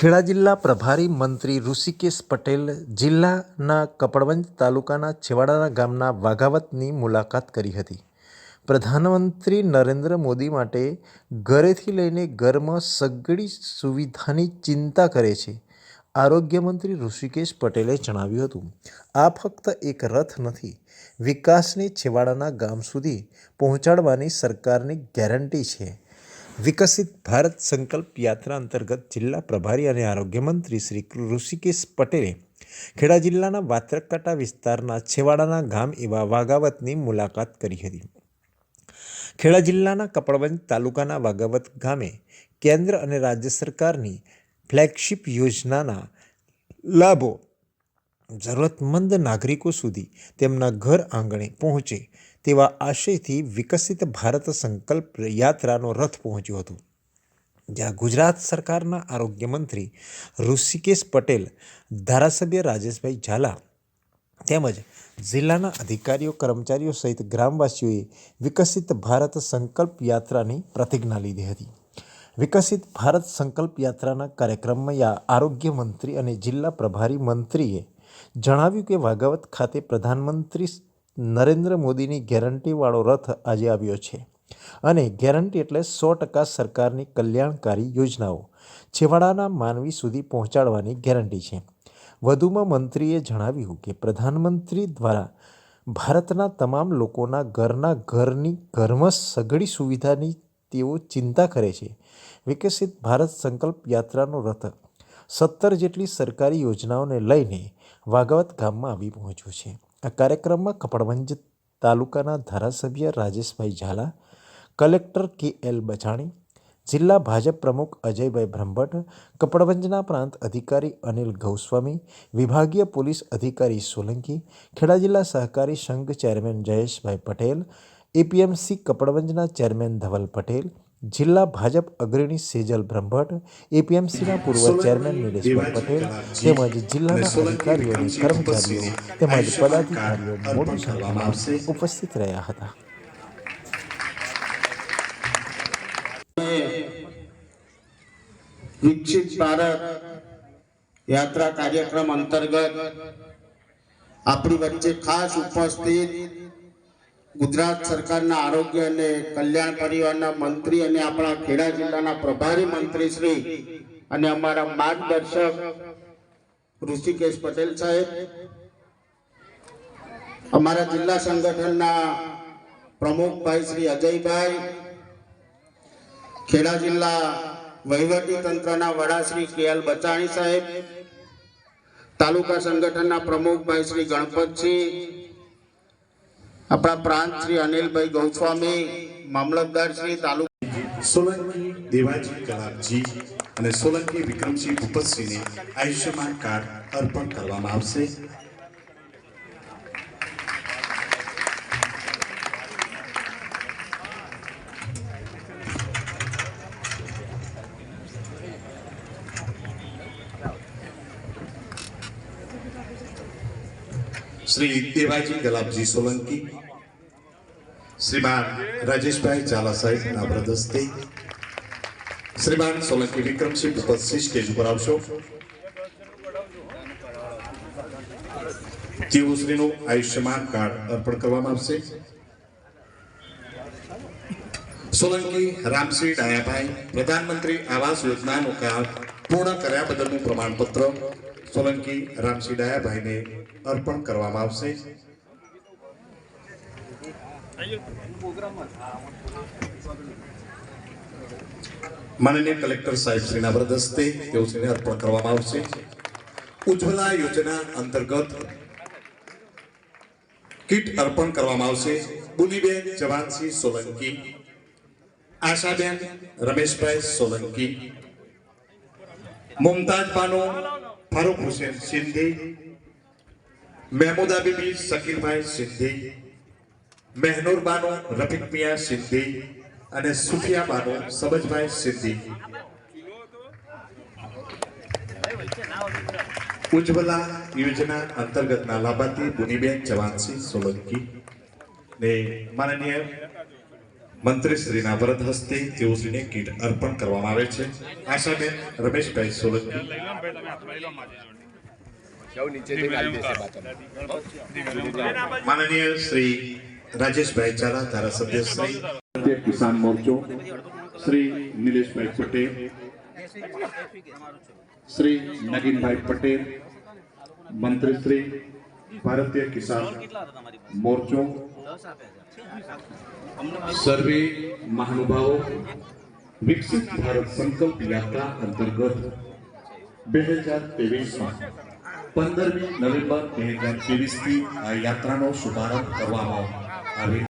ખેડા જિલ્લા પ્રભારી મંત્રી ઋષિકેશ પટેલ જિલ્લાના કપડવંજ તાલુકાના છેવાડાના ગામના વાઘાવતની મુલાકાત કરી હતી. પ્રધાનમંત્રી નરેન્દ્ર મોદી માટે ઘરેથી લઈને ઘરમાં સગડી સુવિધાની ચિંતા કરે છે આરોગ્યમંત્રી ઋષિકેશ પટેલે જણાવ્યું હતું. આ ફક્ત એક રથ નથી, વિકાસને છેવાડાના ગામ સુધી પહોંચાડવાની સરકારની ગેરંટી છે. વિકસિત ભારત સંકલ્પ યાત્રા અંતર્ગત જિલ્લા પ્રભારી અને આરોગ્ય મંત્રી શ્રી ઋષિકેશ પટેલે ખેડા જિલ્લાના વાત્રકાંટા વિસ્તારના છેવાડાના ગામ એવા વાઘાવતની મુલાકાત કરી હતી. ખેડા જિલ્લાના કપડવંજ તાલુકાના વાઘાવત ગામે કેન્દ્ર અને રાજ્ય સરકારની ફ્લેગશિપ યોજનાના લાભો જરૂરતમંદ નાગરિકો સુધી તેમના ઘર આંગણે પહોંચે તેવા આશયથી વિકસિત ભારત સંકલ્પ યાત્રાનો રથ પહોંચ્યો હતો. જ્યાં ગુજરાત સરકારના આરોગ્ય મંત્રી ઋષિકેશ પટેલ, ધારાસભ્ય રાજેશભાઈ ઝાલા તેમજ જિલ્લાના અધિકારીઓ, કર્મચારીઓ સહિત ગ્રામવાસીઓએ વિકસિત ભારત સંકલ્પ યાત્રાની પ્રતિજ્ઞા લીધી હતી. વિકસિત ભારત સંકલ્પ યાત્રાના કાર્યક્રમમાં આરોગ્ય મંત્રી અને જિલ્લા પ્રભારી મંત્રીએ જણાવ્યું કે વાઘાવત ખાતે પ્રધાનમંત્રી નરેન્દ્ર મોદીની ગેરંટીવાળો રથ આજે આવ્યો છે. અને ગેરંટી એટલે સો ટકા સરકારની કલ્યાણકારી યોજનાઓ, છેવાડાના માનવી સુધી પહોંચાડવાની ગેરંટી છે. વધુમાં મંત્રીએ જણાવ્યું કે પ્રધાનમંત્રી દ્વારા ભારતના તમામ લોકોના ઘરના ઘરની ઘરમાં સઘળી સુવિધાની તેઓ ચિંતા કરે છે. વિકસિત ભારત સંકલ્પ યાત્રાનો રથ સત્તર જેટલી સરકારી યોજનાઓને લઈને વાઘાવત ગામમાં આવી પહોંચ્યો છે. આ કાર્યક્રમમાં કપડવંજ તાલુકાના ધારાસભ્ય Rajeshbhai Zala, collector K L Bachani જિલ્લા ભાજપ પ્રમુખ અજયભાઈ બ્રહ્મભટ્ટ, કપડવંજના પ્રાંત અધિકારી અનિલ ગૌસ્વામી, વિભાગીય પોલીસ અધિકારી સોલંકી, ખેડા જિલ્લા સહકારી સંઘ ચેરમેન જયેશભાઈ પટેલ, એપીએમસી કપડવંજના ચેરમેન ધવલ પટેલ જિલ્લા ભાજપ અગ્રણી સેજલ બ્રહ્મભટ્ટ એપીએમસીના પૂર્વ ચેરમેન નિલેશભાઈ પટેલ તેમજ જિલ્લાના અધિકારીઓ અને કર્મચારીઓ તેમજ પદાધિકારીઓ મોટી સંખ્યામાં ઉપસ્થિત રહ્યા હતા. વિકસિત ભારત યાત્રા કાર્યક્રમ અંતર્ગત આપણી વચ્ચે ખાસ ઉપસ્થિત ગુજરાત સરકારના આરોગ્ય અને કલ્યાણ પરિવારના મંત્રી અને આપણા ખેડા જિલ્લાના પ્રભારી મંત્રી શ્રી અને અમારા માર્ગદર્શક ઋષિકેશ પટેલ સાહેબ, અમારા જિલ્લા સંગઠનના પ્રમુખભાઈ શ્રી અજયભાઈ, ખેડા જિલ્લા વહીવટી તંત્રના વડા શ્રી કે એલ બચાણી સાહેબ, તાલુકા સંગઠનના પ્રમુખભાઈ શ્રી ગણપતસિંહ આપણા પ્રાંત શ્રી અનિલભાઈ ગૌસ્વામી, મામલતદાર શ્રી તાલુકા સોલંકી દેવાજી કલાપજી અને સોલંકી વિક્રમસિંહ ભૂપતસિંહને આયુષ્યમાન કાર્ડ અર્પણ કરવામાં આવશે. શ્રી દેવાજી ગલાબજી સોલંકી, શ્રીમાન રાજેશભાઈ ઝાલા સાહેબના વ્રદસ્તે શ્રીમાન સોલંકી વિક્રમસિંહ ઉપસ્થિત સ્ટેજ ઉપર આવશો. જીવશ્રીનું આયુષ્યમાન કાર્ડ અર્પણ કરવામાં આવશે. સોલંકી રામસિંહ ડાયાભાઈ, પ્રધાનમંત્રી આવાસ યોજનાનું કામ પૂર્ણ કર્યા બદલનું પ્રમાણપત્ર સોલંકી રામસિંહ ડાયાભાઈને અર્પણ કરવામાં આવશે. માનનીય કલેક્ટર સાહેબ શ્રીના વરદસ્તે તેઓ શ્રીને અર્પણ કરવામાં આવશે. ઉજ્જવલા યોજના અંતર્ગત કીટ અર્પણ કરવામાં આવશે. બુલીબેન જવાનસિંહ સોલંકી, આશાબેન રમેશભાઈ સોલંકી મુમતાજ બાનો ફારૂક હુસેન સિંધી મહેમૂદા બીબી શકીરભાઈ સિંધી મહેનૂર બાનો, રફીક મિયા સિંધી અને સુફિયા બાનો સબજભાઈ સિંધી ઉજ્જવલા યોજના અંતર્ગતના લાભાર્થી બુનીબેન જવાનસિંહ સોલંકી ને માનનીય મંત્રીશ્રીના વરદ હસ્તે તેઓશ્રીને કીટ અર્પણ કરવામાં આવે છે. આશાબેન રમેશભાઈ સોલંકી. માનનીય શ્રી રાજેશભાઈ ચાલા ધારાસભ્ય શ્રી કિસાન મોરચો શ્રી નિલેશભાઈ પટેલ શ્રી નગીનભાઈ પટેલ મંત્રી શ્રી ભારતીય કિસાન મોરચો, સર્વે મહાનુભાવો, વિકસિત ભારત સંકલ્પ યાત્રા અંતર્ગત બે હજાર ત્રેવીસમાં પંદરમી નવેમ્બર બે હજાર ત્રેવીસથી આ યાત્રાનો શુભારંભ કરવામાં આવે